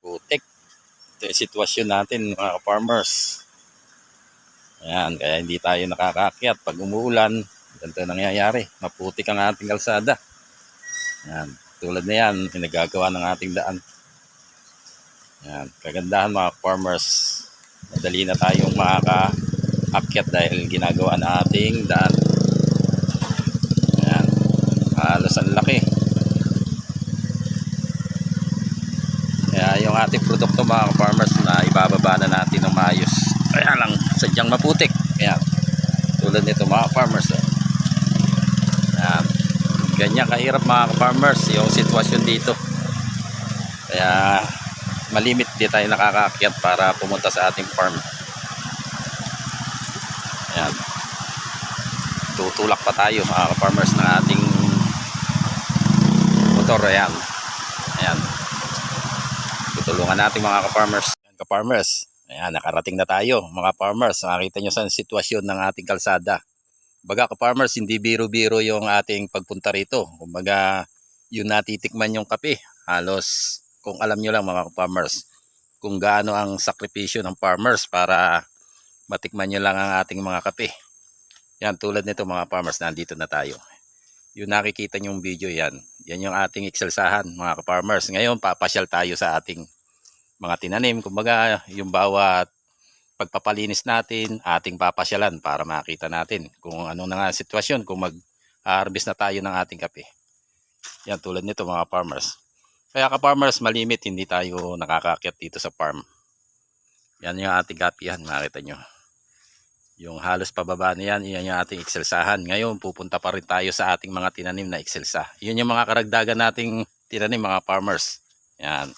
putik. Ito yung sitwasyon natin mga farmers. Ayan, kaya hindi tayo nakakakyat. Pag umuulan, ganito nangyayari. Maputik ang ating kalsada. Ayan, tulad na yan, pinagagawa ng ating daan. Ayan, kagandahan mga farmers. Madali na tayong makaka-akyat dahil ginagawa na ating daan. Ayan, halos ang laki. Ating produkto mga farmers na ibababa na natin ng maayos. Kaya lang, sadyang maputik. Kaya, tulad nito mga farmers. Eh. Ayan. Ganyan kahirap mga farmers yung sitwasyon dito. Kaya, malimit di tayo nakakakyat para pumunta sa ating farm. Ayan. Tutulak pa tayo mga farmers ng ating motor. Ayan tutulungan natin mga ka-farmers. Ayan, ka-farmers, ayan, nakarating na tayo mga farmers. Nakita nyo sa sitwasyon ng ating kalsada. Baga ka-farmers, hindi biro-biro yung ating pagpunta rito. Kumbaga, yun natitikman yung kape. Halos, kung alam nyo lang mga ka-farmers, kung gaano ang sakripisyo ng farmers para matikman nyo lang ang ating mga kape. Yan, tulad nito mga farmers, nandito na tayo. Yung nakikita nyong video yan, yan yung ating excelsahan mga ka-farmers. Ngayon, papasyal tayo sa ating mga tinanim. Kumbaga, yung bawat pagpapalinis natin, ating papasyalan para makita natin kung ano na nga sitwasyon, kung mag-harvest na tayo ng ating kape. Yan, tulad nito mga farmers. Kaya ka-farmers, malimit, hindi tayo nakakakyat dito sa farm. Yan yung ating kapihan, makita nyo yung halos pababa na yan, yan yung ating excelsahan. Ngayon, pupunta pa rin tayo sa ating mga tinanim na excelsa. Yun yung mga karagdagan nating tinanim mga farmers. Yan.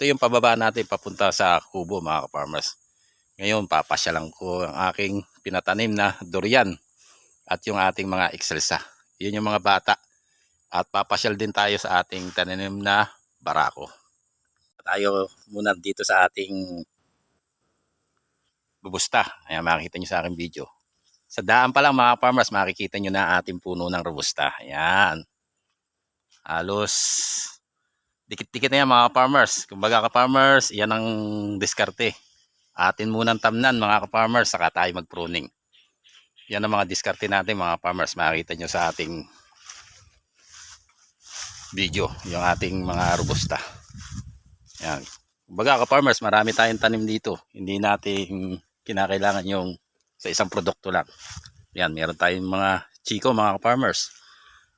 Ito yung pababa natin papunta sa kubo mga farmers. Ngayon, papasya lang ko ang aking pinatanim na durian at yung ating mga excelsa. Yun yung mga bata. At papasyal din tayo sa ating tananim na barako. Tayo muna dito sa ating robusta. Ayan, makikita nyo sa aking video. Sa daan pa lang mga farmers, makikita nyo na ating puno ng robusta. Ayan. Halos dikit-dikit na yan mga farmers. Kumbaga ka-farmers, yan ang diskarte. Atin munang tamnan mga ka-farmers, saka tayo mag-pruning. Yan ang mga diskarte natin mga farmers. Makikita nyo sa ating video, yung ating mga robusta. Yan. Kumbaga ka-farmers, marami tayong tanim dito. Hindi natin kinakailangan yung sa isang produkto lang. Yan, meron tayong mga chiko, mga farmers.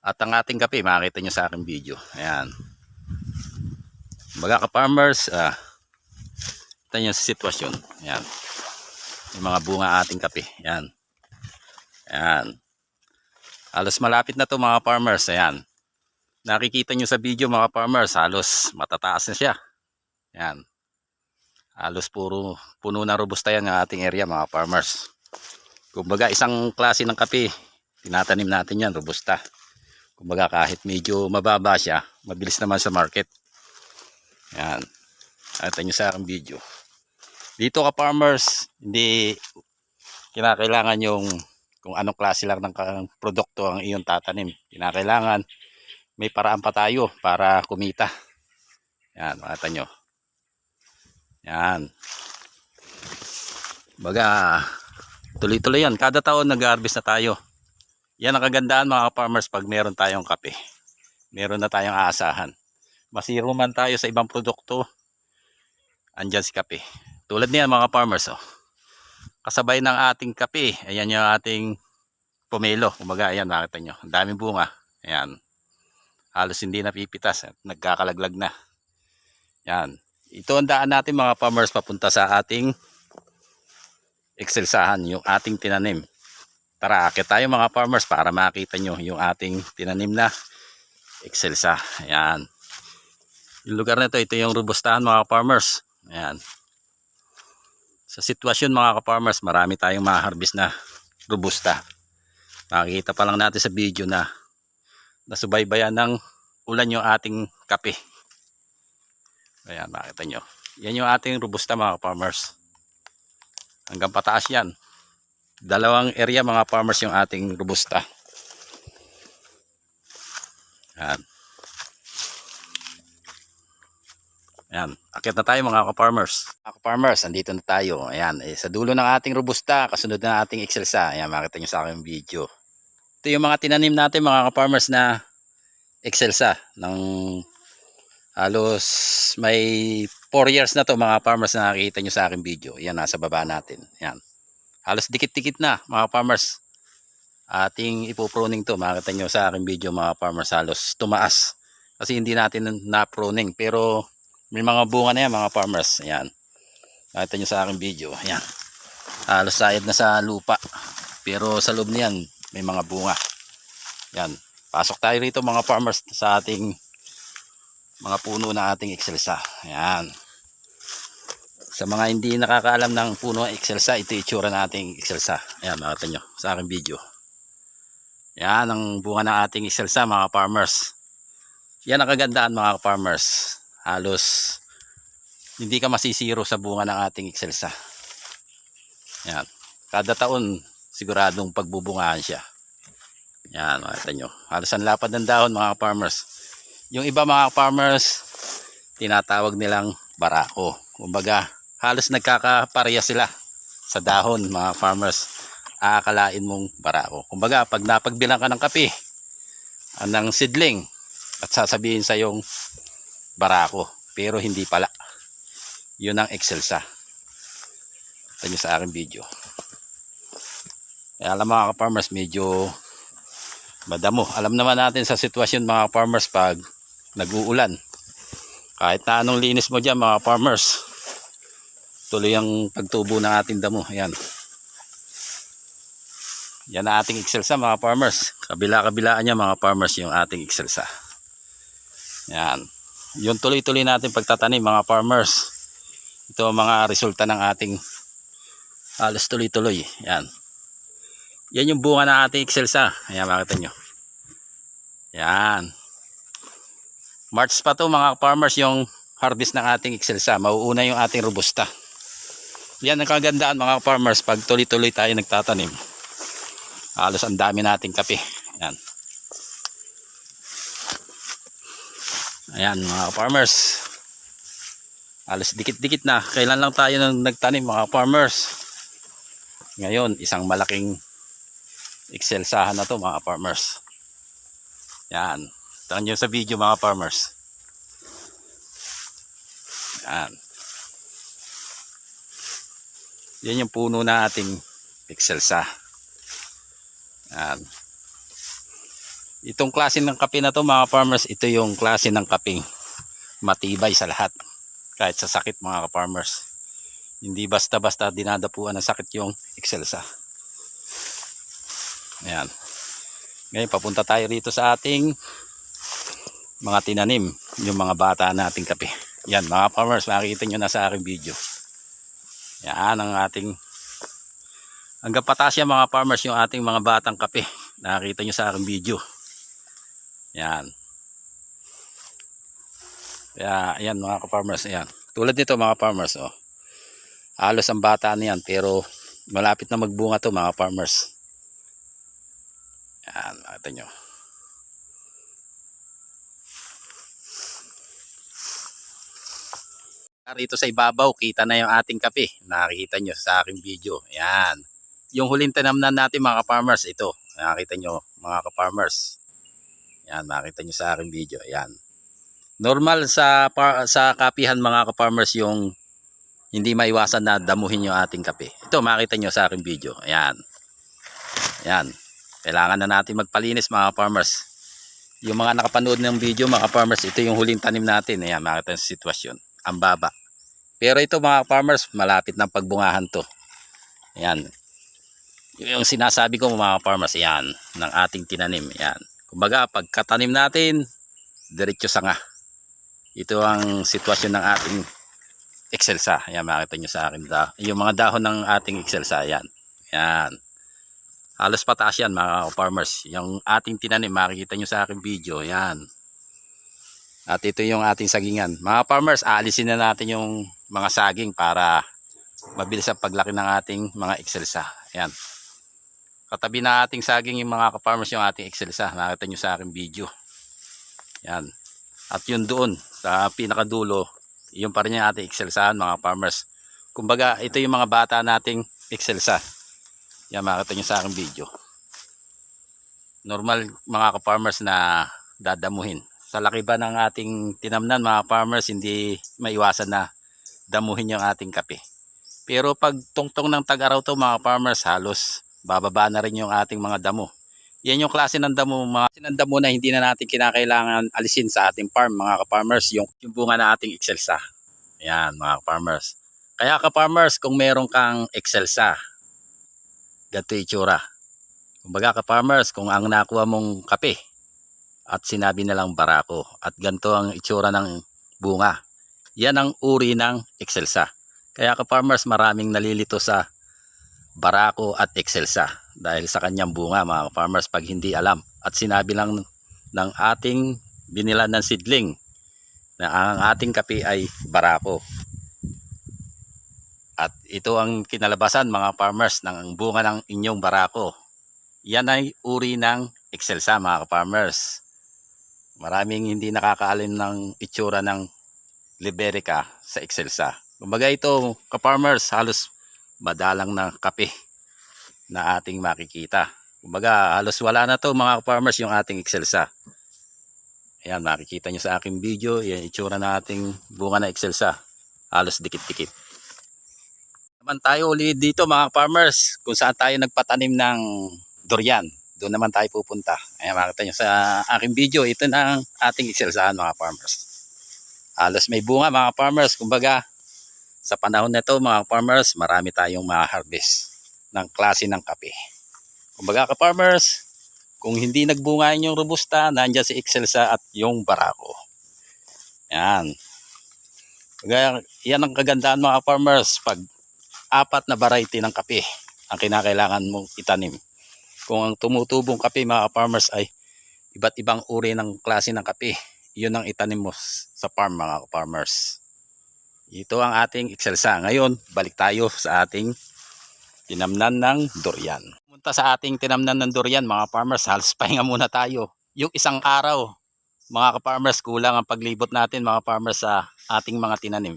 At ang ating kape, makikita nyo sa aking video. Ayan. Baga ka-farmers, ah, ito yung sitwasyon. Ayan. Yung mga bunga ating kape. Ayan. Ayan. Halos malapit na to mga farmers. Ayan. Nakikita nyo sa video mga farmers, halos matataas na siya. Ayan. Halos puro puno ng robusta yan ang ating area mga farmers. Kumbaga isang klase ng kape, tinatanim natin yan, robusta. Kumbaga kahit medyo mababa siya, mabilis naman sa market. Yan. Nakita nyo sa aking video. Dito ka farmers, hindi kinakailangan yung kung anong klase lang ng produkto ang iyong tatanim. Kinakailangan may paraan pa tayo para kumita. Yan, makita nyo. Yan. Baga, tuloy-tuloy yan. Kada taon nag-harvest na tayo. Yan ang kagandahan mga farmers pag meron tayong kape. Meron na tayong aasahan. Masiro man tayo sa ibang produkto, andyan si kape. Tulad niyan mga farmers. Oh. Kasabay ng ating kape, ayan yung ating pomelo. Kumbaga, ayan nakita nyo. Ang daming bunga. Ayan. Halos hindi napipitas. At nagkakalaglag na. Yan. Ito ang daan natin mga farmers papunta sa ating excelsahan, yung ating tinanim. Tara, akit tayo mga farmers para makita nyo yung ating tinanim na excelsa. Ayan. Yung lugar na ito, ito yung robustahan mga farmers. Ayan. Sa sitwasyon mga farmers marami tayong ma-harvest na robusta. Makikita pa lang natin sa video na nasubaybayan ng ulan yung ating kape. Ayan, makita nyo. Yan yung ating robusta mga farmers. Hanggang pataas yan. Dalawang area mga farmers yung ating robusta. Yan. Ayan, akit na tayo mga ka-farmers. Mga ka-farmers, andito na tayo. Ayan, eh, sa dulo ng ating robusta, kasunod na ating excelsa. Ayan, makita nyo sa aking video. Ito yung mga tinanim natin mga ka-farmers na excelsa ng halos may 4 years na to mga farmers na nakikita nyo sa aking video. Ayan, nasa baba natin. Ayan. Halos dikit-dikit na mga farmers. Ating ipopruning to. Makita nyo sa aking video mga farmers halos tumaas. Kasi hindi natin na-pruning. Pero may mga bunga na yan mga farmers. Ayan. Nakita nyo sa aking video. Ayan. Halos sayad na sa lupa. Pero sa loob niyan may mga bunga. Ayan. Pasok tayo rito mga farmers sa ating mga puno na ating excelsa. Ayan. Sa mga hindi nakakaalam ng puno ng excelsa, ito itsura ng ating excelsa. Ayan, makita nyo sa aking video. Yan ang bunga ng ating excelsa mga farmers. Yan ang kagandaan mga farmers. Halos hindi ka masisiro sa bunga ng ating excelsa. Yan. Kada taon siguradong pagbubungahan siya. Yan, makita nyo. Halos ang lapad ng dahon mga farmers. Yung iba mga farmers, tinatawag nilang barako. Kumbaga, halos nagkakapareha sila sa dahon mga farmers. Aakalain mong barako. Kumbaga, pag napagbilang ka ng kape, ah, ng sidling, at sasabihin sa yung barako. Pero hindi pala. Yun ang excelsa. Ito nyo sa aking video. Kaya alam mga farmers medyo madamo. Alam naman natin sa sitwasyon mga farmers pag nag-uulan. Kahit na anong linis mo dyan mga farmers, tuloy ang pagtubo ng ating damo. Ayan. Yan ang ating excelsa mga farmers. Kabila-kabilaan niya mga farmers yung ating excelsa. Yan. Yung tuloy-tuloy natin pagtatanim mga farmers. Ito ang mga resulta ng ating halos tuloy-tuloy. Yan. Yan yung bunga ng ating excelsa. Ayan makita nyo. Yan. March pa to mga farmers yung harvest ng ating excelsa. Mauuna yung ating robusta. Yan ang kagandaan mga farmers pag tuloy-tuloy tayo nagtatanim. Halos ang dami nating kape. Yan. Ayan mga farmers. Halos dikit-dikit na. Kailan lang tayo nang nagtanim mga farmers. Ngayon, isang malaking excelsahan na to mga farmers. Yan. Tingnan nyo sa video mga farmers. Yan. Yan yung puno na ating excelsa. Yan. Itong klase ng kape na to mga farmers, ito yung klase ng kaping matibay sa lahat. Kahit sa sakit mga farmers. Hindi basta-basta dinadapuan ng sakit yung excelsa. Ayan. Ngayon, papunta tayo rito sa ating mga tinanim. Yung mga bata nating kape. Yan, mga farmers, makikita nyo na sa aking video. Yan ang ating hanggang patasya mga farmers yung ating mga batang kape. Nakikita nyo sa aking video. Yan. Kaya, ayan mga farmers, ayan. Tulad nito mga farmers, oh. Halos ang bata na yan, pero malapit na magbunga to mga farmers. Yan, nakita nyo. Rito sa ibabaw, kita na yung ating kape. Nakikita nyo sa aking video. Yan. Yung huling tanamnan natin mga farmers, ito. Nakikita nyo mga farmers. Yan, makita nyo sa aking video. Yan. Normal sa sa kapihan mga farmers yung hindi maiwasan na damuhin yung ating kape. Ito, makita nyo sa aking video. Ayan. Ayan. Kailangan na natin magpalinis mga farmers. Yung mga nakapanood ng video mga farmers, ito yung huling tanim natin. Ayan, makita sa sitwasyon. Ang baba. Pero ito mga farmers, malapit ng pagbungahan to. Ayan. Yung sinasabi ko mga farmers, ayan, ng ating tinanim. Ayan. Kumbaga, pagkatanim natin, diretso sanga. Ito ang sitwasyon ng ating excelsa. Ayan, makita nyo sa akin. Da yung mga dahon ng ating excelsa. Ayan. Ayan. Halos pataas yan mga farmers. Yung ating tinanim, makikita nyo sa aking video. Ayan. At ito yung ating sagingan. Mga farmers, aalisin na natin yung mga saging para mabilis ang paglaki ng ating mga excelsa. Ayan. Katabi na ating saging yung mga farmers yung ating excelsa. Nakita nyo sa aking video. Ayan. At yun doon sa pinakadulo, Yun pa rin yung ating excelsahan mga farmers. Kumbaga, ito yung mga bata nating excelsa. Yan, makita nyo sa aking video. Normal mga ka-farmers na dadamuhin. Sa laki ba ng ating tinamnan mga farmers, hindi maiwasan na damuhin yung ating kape. Pero pag tungtong ng tag-araw to mga farmers, halos bababa na rin yung ating mga damo. Yan yung klase ng damo, mga ng damo na hindi na natin kinakailangan alisin sa ating farm mga ka-farmers, yung, yung bunga na ating excelsa. Yan mga ka-farmers. Kaya ka-farmers, kung meron kang excelsa, ganito itsura. Kumbaga ka-farmers, kung ang nakuha mong kape at sinabi na lang barako at ganito ang itsura ng bunga, yan ang uri ng excelsa. Kaya ka-farmers, maraming nalilito sa barako at excelsa dahil sa kanyang bunga mga farmers pag hindi alam. At sinabi lang ng ating binilan ng sidling na ang ating kape ay barako. At ito ang kinalabasan mga farmers ng bunga ng inyong barako. Yan ay uri ng excelsa mga farmers. Maraming hindi nakakaalim ng itsura ng liberica sa excelsa kumbaga ito ka-farmers halos madalang na kape na ating makikita. Kumbaga, halos wala na to mga farmers yung ating excelsa. Ayan, makikita nyo sa aking video, yan itsura na ating bunga na excelsa. Halos dikit-dikit. Naman tayo ulit dito mga farmers, kung saan tayo nagpatanim ng durian. Doon naman tayo pupunta. Ayan, makikita nyo sa aking video, ito na ang ating excelsahan mga farmers. Halos may bunga mga farmers, kumbaga, sa panahon na ito mga farmers, marami tayong ma-harvest ng klase ng kape. Kumbaga ka farmers, kung hindi nagbunga yung robusta, nandiyan si Excelsa at yung barako. Yan. Kaya yan ang kagandahan mga farmers pag apat na variety ng kape ang kinakailangan mong itanim. Kung ang tumutubong kape mga farmers ay iba't ibang uri ng klase ng kape, yun ang itanim mo sa farm mga farmers. Ito ang ating excelsa. Ngayon, balik tayo sa ating tinamnan ng durian. Punta sa ating tinamnan ng durian, mga farmers, halos pahinga muna tayo. Yung isang araw, mga ka-farmers, kulang ang paglibot natin, mga farmers, sa ating mga tinanim.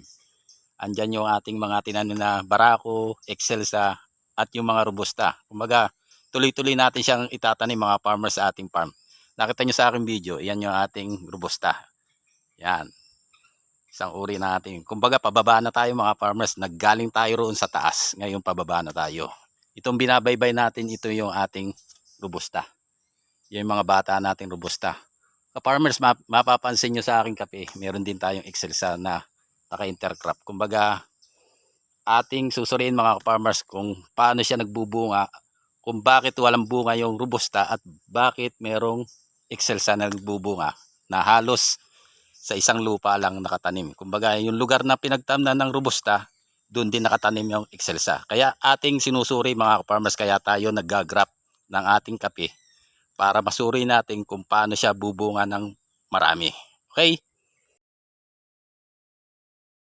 Andyan yung ating mga tinanim na barako, excelsa, at yung mga robusta. Kumbaga, tuloy-tuloy natin siyang itatanim, mga farmers, sa ating farm. Nakita nyo sa aking video, yan yung ating robusta. Yan isang uri natin. Kumbaga pababa na tayo mga farmers, naggaling tayo roon sa taas, ngayon pababa na tayo. Itong binabaybay natin, ito yung ating robusta. Yung mga bata nating robusta. Ka-farmers, map mapapansin nyo sa aking kape, meron din tayong excelsa na naka-intercrop. Kumbaga, ating susuriin mga farmers kung paano siya nagbubunga, kung bakit walang bunga yung robusta at bakit merong excelsa na nagbubunga na halos sa isang lupa lang nakatanim. Kumbaga, yung lugar na pinagtamnan ng robusta, doon din nakatanim yung excelsa. Kaya ating sinusuri mga farmers, kaya tayo nag-grap ng ating kape para masuri natin kung paano siya bubunga ng marami. Okay?